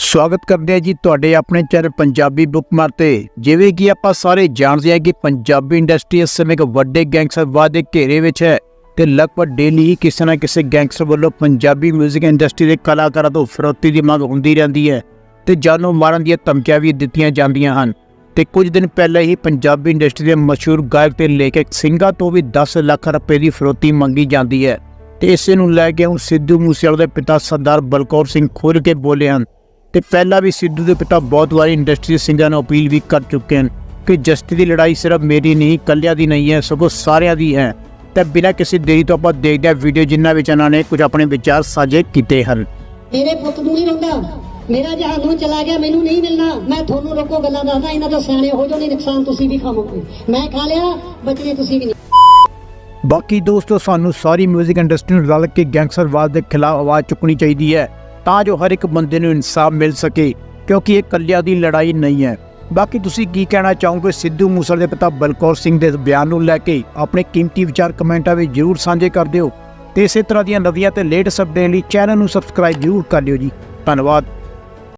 ਸਵਾਗਤ ਕਰਦੇ ਹਾਂ ਜੀ ਤੁਹਾਡੇ ਆਪਣੇ ਚੈਨਲ ਪੰਜਾਬੀ ਬੁੱਕਮਾਰ ਤੇ। ਜਿਵੇਂ ਕਿ ਆਪਾਂ ਸਾਰੇ ਜਾਣਦੇ ਹਾਂ ਕਿ ਪੰਜਾਬੀ ਇੰਡਸਟਰੀ ਇਸ ਸਮੇਂ ਇੱਕ ਵੱਡੇ ਗੈਂਗਸਟਰਵਾਦ ਦੇ ਘੇਰੇ ਵਿੱਚ ਹੈ ਤੇ ਲਗਭਗ ਡੇਲੀ ਹੀ ਕਿਸੇ ਨਾ ਕਿਸੇ ਗੈਂਗਸਟਰ ਵੱਲੋਂ ਪੰਜਾਬੀ 뮤직 ਇੰਡਸਟਰੀ ਦੇ ਕਲਾਕਾਰਾਂ ਤੋਂ ਫਿਰੌਤੀ ਦੀ ਮੰਗ ਹੁੰਦੀ ਰਹਿੰਦੀ ਹੈ ਤੇ ਜਾਨੋਂ ਮਾਰਨ ਦੀਆਂ ਧਮਕੀਆਂ ਵੀ ਦਿੱਤੀਆਂ ਜਾਂਦੀਆਂ ਹਨ। ਤੇ ਕੁਝ ਦਿਨ ਪਹਿਲਾਂ ਹੀ ਪੰਜਾਬੀ ਇੰਡਸਟਰੀ ਦੇ ਮਸ਼ਹੂਰ ਗਾਇਕ ਤੇ ਲੇਖਕ ਸਿੰਘਾਂ ਤੋਂ ਵੀ 10 ਲੱਖ ਰੁਪਏ ਦੀ ਫਿਰੌਤੀ ਮੰਗੀ ਜਾਂਦੀ ਹੈ। ਤੇ ਇਸੇ ਨੂੰ ਲੈ ਕੇ ਹੁਣ ਸਿੱਧੂ ਮੂਸੇਵਾਲੇ ਦੇ ਪਿਤਾ ਸਰਦਾਰ ਬਲਕੌਰ ਸਿੰਘ ਖੁੱਲ੍ਹ ਕੇ ਬੋਲੇ ਹਨ। ਤੇ ਪਹਿਲਾਂ ਵੀ ਸਿੱਧੂ ਦੇ ਪਿਤਾ ਬਹੁਤ ਵਾਰੀ ਇੰਡਸਟਰੀ ਸਿੰਘਾਂ ਨੂੰ ਅਪੀਲ ਵੀ ਕਰ ਚੁੱਕੇ ਹਨ ਕਿ ਜਸਟਿਸ ਦੀ ਲੜਾਈ ਸਿਰਫ ਮੇਰੀ ਨਹੀਂ ਕੱਲਿਆਂ ਦੀ ਨਹੀਂ ਹੈ ਸਗੋਂ ਸਾਰਿਆਂ ਦੀ ਹੈ। ਤੇ ਬਿਨਾਂ ਕਿਸੇ ਦੇਰੀ ਤੋਂ ਆਪਾਂ ਦੇਖਦੇ ਹਾਂ ਵੀਡੀਓ ਜਿਨ੍ਹਾਂ ਵਿੱਚ ਇਹਨਾਂ ਨੇ ਕੁਝ ਆਪਣੇ ਵਿਚਾਰ ਸਾਂਝੇ ਕੀਤੇ ਹਨ। ਮੇਰੇ ਪੁੱਤ ਨੂੰ ਨਹੀਂ ਰੋਂਦਾ। ਮੇਰਾ ਜਹਾਨੋਂ ਚਲਾ ਗਿਆ ਮੈਨੂੰ ਨਹੀਂ ਮਿਲਣਾ। ਮੈਂ ਤੁਹਾਨੂੰ ਰੋਕੋ ਗੱਲਾਂ ਦੱਸਦਾ ਇਹਨਾਂ ਦਾ ਸਿਆਣੇ ਹੋ ਜਾਓ ਨਹੀਂ ਨੁਕਸਾਨ ਤੁਸੀਂ ਵੀ ਖਾਵੋਗੇ। ਮੈਂ ਖਾ ਲਿਆ ਬਚਨੇ ਤੁਸੀਂ ਵੀ ਨਹੀਂ। ਬਾਕੀ ਦੋਸਤੋ ਸਾਨੂੰ ਸਾਰੀ 뮤직 ਇੰਡਸਟਰੀ ਨੂੰ ਰਲ ਕੇ ਗੈਂਗਸਟਰਵਾਦ ਦੇ ਖਿਲਾਫ ਆਵਾਜ਼ ਚੁੱਕਣੀ ਚਾਹੀਦੀ ਹੈ। ਤਾਂ ਜੋ ਹਰ ਇੱਕ ਬੰਦੇ ਨੂੰ ਇਨਸਾਫ ਮਿਲ ਸਕੇ, ਕਿਉਂਕਿ ਇਹ ਕੱਲਿਆਂ ਦੀ ਲੜਾਈ ਨਹੀਂ ਹੈ। ਬਾਕੀ ਤੁਸੀਂ ਕੀ ਕਹਿਣਾ ਚਾਹੋਗੇ ਸਿੱਧੂ ਮੂਸੇਵਾਲੇ ਦੇ ਪਿਤਾ ਬਲਕੌਰ ਸਿੰਘ ਦੇ ਬਿਆਨ ਨੂੰ ਲੈ ਕੇ? ਆਪਣੇ ਕੀਮਤੀ ਵਿਚਾਰ ਕਮੈਂਟਾਂ ਵਿੱਚ ਜਰੂਰ ਸਾਂਝੇ ਕਰ ਦਿਓ। ਤੇ ਇਸੇ ਤਰ੍ਹਾਂ ਦੀਆਂ ਨਵੀਆਂ ਤੇ ਲੇਟੈਸਟ ਅਪਡੇਟ ਲਈ ਚੈਨਲ ਨੂੰ ਸਬਸਕ੍ਰਾਈਬ ਜਰੂਰ ਕਰ ਲਿਓ ਜੀ। ਧੰਨਵਾਦ।